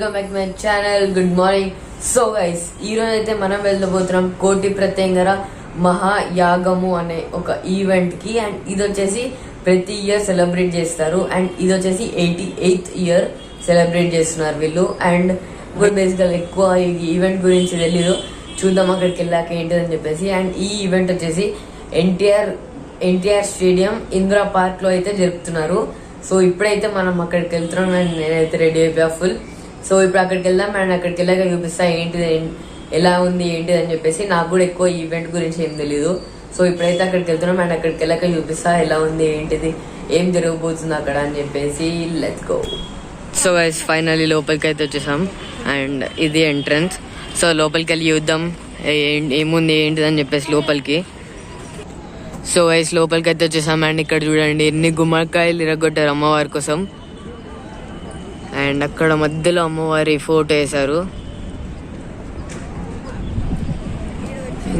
Welcome back my channel good morning so guys ఈ రోజు అయితే మనం వెళ్ళబోతున్నాం కోటి ప్రత్యంగర మహాయాగము అనే ఒక ఈవెంట్కి. అండ్ ఇది వచ్చేసి ప్రతి ఇయర్ సెలబ్రేట్ చేస్తారు. అండ్ ఇది వచ్చేసి ఎయిటీ ఎయిత్ ఇయర్ సెలబ్రేట్ చేస్తున్నారు వీళ్ళు. అండ్ బేసికల్ ఎక్కువ ఈ ఈవెంట్ గురించి తెలీదు. చూద్దాం అక్కడికి వెళ్ళాక ఏంటిదని చెప్పేసి. అండ్ ఈ ఈవెంట్ వచ్చేసి ఎన్టీఆర్ ఎన్టీఆర్ స్టేడియం ఇందిరా పార్క్లో అయితే జరుపుతున్నారు. సో ఇప్పుడైతే మనం అక్కడికి వెళ్తున్నాం. అండ్ నేనైతే రెడీ అయిపోయా ఫుల్ సో ఇప్పుడు అక్కడికి వెళ్దాం అండ్ అక్కడికి వెళ్ళాక చూపిస్తా ఏంటిది ఎలా ఉంది ఏంటిది అని చెప్పేసి నాకు కూడా ఎక్కువ ఈవెంట్ గురించి ఏం తెలియదు సో ఇప్పుడైతే అక్కడికి వెళ్తున్నాం అండ్ అక్కడికి వెళ్ళాక చూపిస్తా ఎలా ఉంది ఏంటిది ఏం జరగబోతుంది అక్కడ అని చెప్పేసి let's go so guys finally లోపలికి అయితే వచ్చేసాం. అండ్ ఇది ఎంట్రన్స్ సో లోపలికి వెళ్ళి చూద్దాం ఏముంది ఏంటిది అని చెప్పేసి లోపలికి. సో వైస్ లోపలికి అయితే వచ్చేసాం. అండ్ ఇక్కడ చూడండి ఎన్ని గుమ్మడికాయలు ఇరగొట్టారు అమ్మవారి కోసం. అండ్ అక్కడ మధ్యలో అమ్మవారి ఫోటో వేశారు.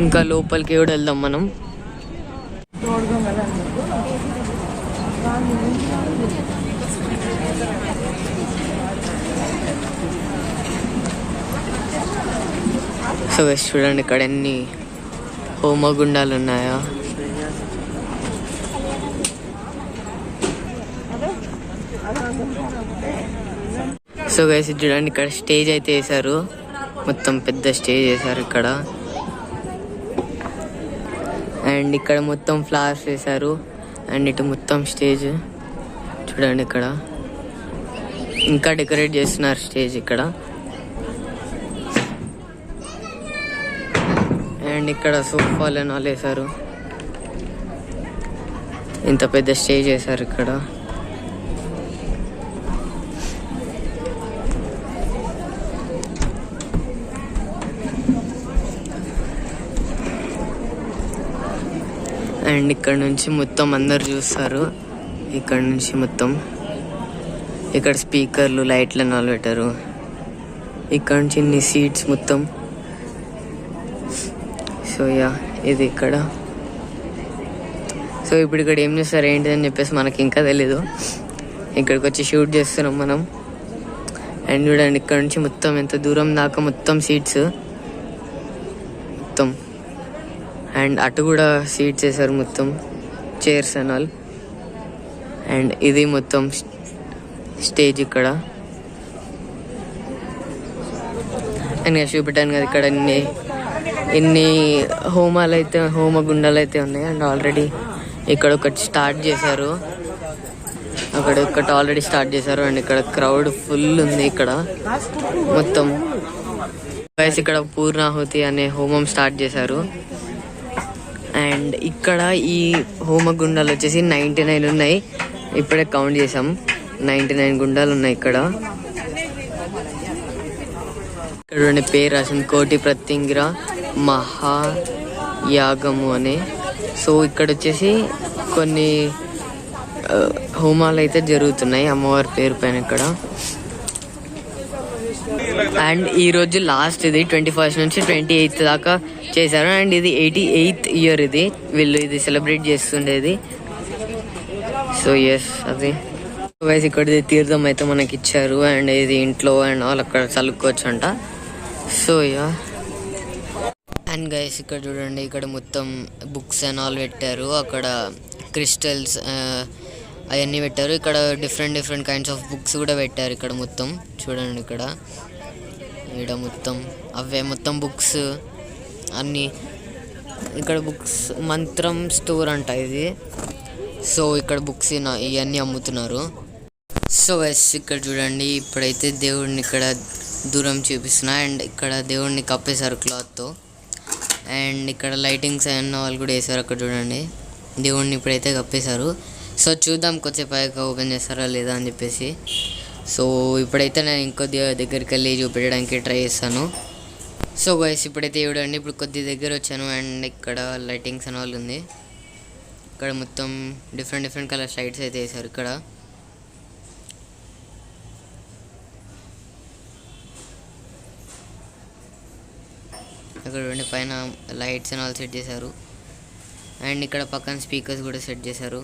ఇంకా లోపలికి కూడా వెళ్దాం మనం. సో చూడండి ఇక్కడ ఎన్ని హోమగుండాలు ఉన్నాయా. సో గైస్ చూడండి ఇక్కడ స్టేజ్ అయితే వేశారు. మొత్తం పెద్ద స్టేజ్ వేశారు ఇక్కడ. అండ్ ఇక్కడ మొత్తం ఫ్లవర్స్ వేశారు. అండ్ ఇటు మొత్తం స్టేజ్. చూడండి ఇక్కడ. ఇంకా డెకరేట్ చేస్తున్నారు స్టేజ్ ఇక్కడ. అండ్ ఇక్కడ సోఫాలు అని వాళ్ళు వేశారు. ఇంత పెద్ద స్టేజ్ వేశారు ఇక్కడ. అండ్ ఇక్కడ నుంచి మొత్తం అందరు చూస్తారు. ఇక్కడ నుంచి మొత్తం. ఇక్కడ స్పీకర్లు లైట్లు నాలుగు పెట్టారు ఇక్కడ నుంచి ఇన్ని సీట్స్ మొత్తం. సో యా ఇది ఇక్కడ. సో ఇప్పుడు ఇక్కడ ఏం చేస్తారు ఏంటిదని చెప్పేసి మనకి ఇంకా తెలీదు. ఇక్కడికి వచ్చి షూట్ చేస్తున్నాం మనం. అండ్ చూడండి ఇక్కడ నుంచి మొత్తం ఎంత దూరం దాకా మొత్తం సీట్స్. మొత్తం. అండ్ అటు కూడా సీట్స్ వేసారు మొత్తం చైర్స్ అండ్ ఆల్ అండ్ ఇది మొత్తం స్టేజ్ ఇక్కడ. అండ్ చూపెట్టాను కదా ఇక్కడ ఇన్ని ఇన్ని హోమాలు అయితే హోమ గుండాలు అయితే ఉన్నాయి. అండ్ ఆల్రెడీ ఇక్కడ ఒకటి స్టార్ట్ చేశారు. అక్కడ ఒకటి ఆల్రెడీ స్టార్ట్ చేశారు. అండ్ ఇక్కడ క్రౌడ్ ఫుల్ ఉంది ఇక్కడ. మొత్తం. వయసు ఇక్కడ పూర్ణాహుతి అనే హోమం స్టార్ట్ చేశారు. అండ్ ఇక్కడ ఈ హోమ గుండాలు వచ్చేసి నైంటీ నైన్ ఉన్నాయి. ఇప్పుడే కౌంట్ చేసాం నైంటీ నైన్ గుండాలు ఉన్నాయి ఇక్కడ. ఇక్కడ పేరు రాసింది కోటి ప్రత్యంగిర మహాయాగము అని. సో ఇక్కడ వచ్చేసి కొన్ని హోమాలు అయితే జరుగుతున్నాయి. అమ్మవారి పేరు పైన ఇక్కడ. అండ్ ఈ రోజు లాస్ట్ ఇది ట్వంటీ ఫస్ట్ నుంచి ట్వంటీ ఎయిత్ దాకా చేశారు. అండ్ ఇది ఎయిటీ ఎయిత్ ఇయర్ ఇది. వీళ్ళు ఇది సెలబ్రేట్ చేస్తుండేది. సో ఎస్ అది. వైస్ ఇక్కడ తీర్థం అయితే మనకి ఇచ్చారు అండ్ ఇది ఇంట్లో అండ్ ఆల్ అక్కడ చల్లుకోవచ్చు అంట సో యా అండ్ గైస్ ఇక్కడ చూడండి ఇక్కడ మొత్తం బుక్స్ అండ్ ఆల్ పెట్టారు. అక్కడ క్రిస్టల్స్ అవన్నీ పెట్టారు. ఇక్కడ different different kinds of books కూడా పెట్టారు ఇక్కడ మొత్తం. చూడండి ఇక్కడ. ఇక్కడ మొత్తం అవే మొత్తం బుక్స్ అన్నీ ఇక్కడ బుక్స్ మంత్రం స్టోర్ అంట ఇది. సో ఇక్కడ బుక్స్ ఇవన్నీ అమ్ముతున్నారు. సో ఎస్ ఇక్కడ చూడండి ఇప్పుడైతే దేవుడిని ఇక్కడ దూరం చూపిస్తున్నా. అండ్ ఇక్కడ దేవుడిని కప్పేశారు క్లాత్తో అండ్ ఇక్కడ లైటింగ్స్ అయిన వాళ్ళు కూడా వేసారు అక్కడ చూడండి. దేవుడిని ఇప్పుడైతే కప్పేశారు. సో చూద్దాం కొద్దిసేపు ఓపెన్ చేస్తారా లేదా అని చెప్పేసి. సో ఇప్పుడైతే నేను ఇంకొద్ది దగ్గరికి వెళ్ళి చూపించడానికి ట్రై చేస్తాను. సో గైస్ ఇప్పుడైతే చూడండి ఇప్పుడు కొద్ది దగ్గర వచ్చాను అండ్ ఇక్కడ లైటింగ్స్ అన్న వాళ్ళు ఉంది. ఇక్కడ మొత్తం డిఫరెంట్ డిఫరెంట్ కలర్స్ లైట్స్ అయితే వేసారు ఇక్కడ. ఇక్కడ రెండు పైన లైట్స్ అని ఆల్ సెట్ చేశారు. అండ్ ఇక్కడ పక్కన స్పీకర్స్ కూడా సెట్ చేశారు.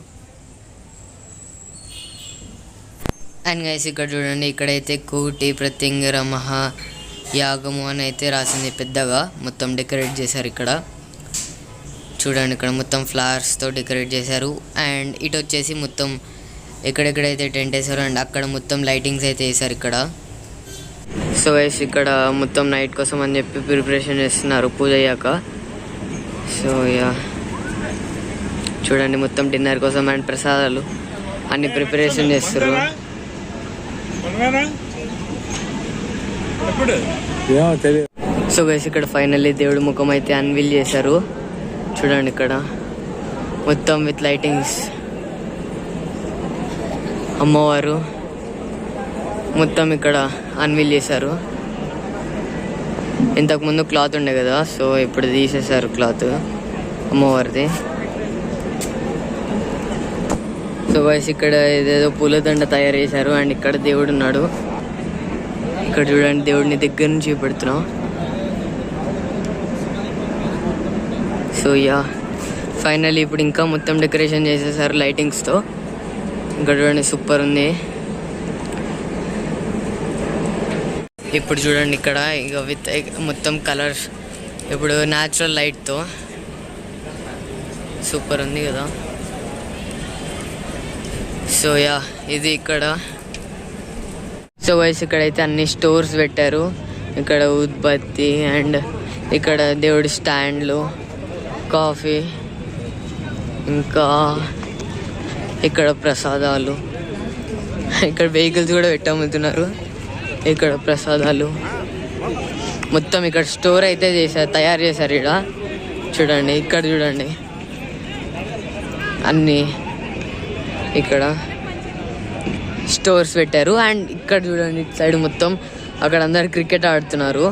అండ్ గైస్ ఇక్కడ చూడండి ఇక్కడైతే కోటి ప్రత్యంగర మహా యాగము అని అయితే రాసింది పెద్దగా. మొత్తం డెకరేట్ చేశారు ఇక్కడ. చూడండి ఇక్కడ మొత్తం ఫ్లవర్స్తో డెకరేట్ చేశారు. అండ్ ఇటు వచ్చేసి మొత్తం ఎక్కడెక్కడైతే టెంట్ వేసారో అండ్ అక్కడ మొత్తం లైటింగ్స్ అయితే వేసారు ఇక్కడ. సో వైస్ ఇక్కడ మొత్తం నైట్ కోసం అని చెప్పి ప్రిపరేషన్ చేస్తున్నారు పూజ అయ్యాక. సో యా చూడండి మొత్తం డిన్నర్ కోసం అండ్ ప్రసాదాలు అన్ని ప్రిపరేషన్ చేస్తున్నారు. చేస్తారు ఎప్పుడు ఏమో తెలియదు సో గైస్ ఇక్కడ ఫైనల్లీ దేవుడి ముఖం అయితే అన్విల్ చేశారు. చూడండి ఇక్కడ. మొత్తం విత్ లైటింగ్స్ అమ్మవారు మొత్తం ఇక్కడ అన్విల్ చేశారు. ఇంతకుముందు క్లాత్ ఉండే కదా సో ఇప్పుడు తీసేశారు క్లాత్ అమ్మవారిది. సో వైస్ ఇక్కడ ఏదేదో పూలదండ తయారు చేశారు అండ్ ఇక్కడ దేవుడు ఉన్నాడు. ఇక్కడ చూడండి దేవుడిని దగ్గర నుంచి పెడుతున్నాం సో యా ఫైనల్ ఇప్పుడు ఇంకా మొత్తం డెకరేషన్ చేసేసారు లైటింగ్స్తో ఇంకా చూడండి సూపర్ ఉంది. ఇప్పుడు చూడండి ఇక్కడ ఇక విత్ మొత్తం కలర్స్ ఇప్పుడు న్యాచురల్ లైట్తో సూపర్ ఉంది కదా. సో యా ఇది ఇక్కడ. సో వైస్ ఇక్కడైతే అన్ని స్టోర్స్ పెట్టారు. ఇక్కడ ఉత్పత్తి అండ్ ఇక్కడ దేవుడి స్టాండ్లు కాఫీ ఇంకా ఇక్కడ ప్రసాదాలు. ఇక్కడ వెహికల్స్ కూడా పెట్టమ్ముతున్నారు ఇక్కడ ప్రసాదాలు. మొత్తం ఇక్కడ స్టోర్ అయితే చేశారు తయారు చేశారు ఇక్కడ చూడండి ఇక్కడ చూడండి. అన్నీ. ఇక్కడ స్టోర్స్ పెట్టారు. అండ్ ఇక్కడ చూడండి ఇటు సైడ్ మొత్తం అక్కడ అందరు క్రికెట్ ఆడుతున్నారు.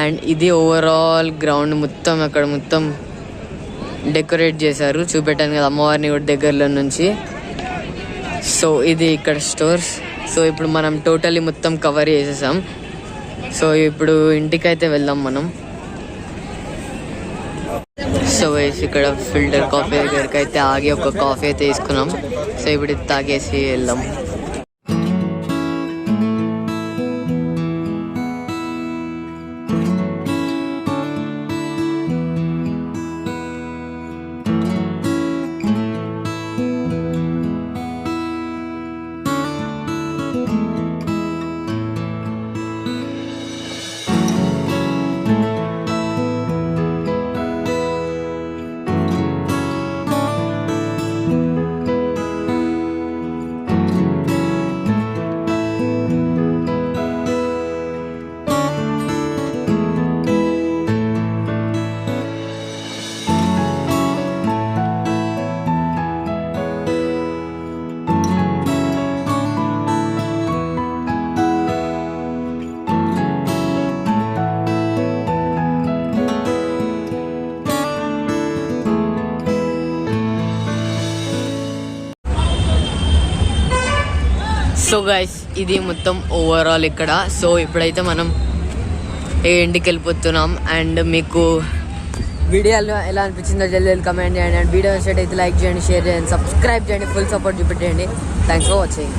అండ్ ఇది ఓవరాల్ గ్రౌండ్ మొత్తం అక్కడ మొత్తం డెకరేట్ చేశారు. చూపెట్టాను కదా అమ్మవారిని కూడా దగ్గరలో నుంచి. సో ఇది ఇక్కడ స్టోర్స్. సో ఇప్పుడు మనం టోటలీ మొత్తం కవర్ చేసేసాం. సో ఇప్పుడు ఇంటికైతే వెళ్దాం మనం. సో వేసి ఇక్కడ ఫిల్టర్ కాఫీ దగ్గరికి అయితే ఆగి ఒక కాఫీ అయితే తీసుకున్నాం. సో ఇప్పుడు తాగేసి వెళ్దాం సో గైస్ ఇది మొత్తం ఓవరాల్ ఇక్కడ. సో ఇప్పుడైతే మనం ఏ ఇంటికి వెళ్ళిపోతున్నాం. అండ్ మీకు వీడియోలో ఎలా అనిపించిందో జల్దీ కమెంట్ చేయండి. అండ్ వీడియో అయితే లైక్ చేయండి షేర్ చేయండి సబ్స్క్రైబ్ చేయండి full support చూపెట్టేయండి. Thanks for watching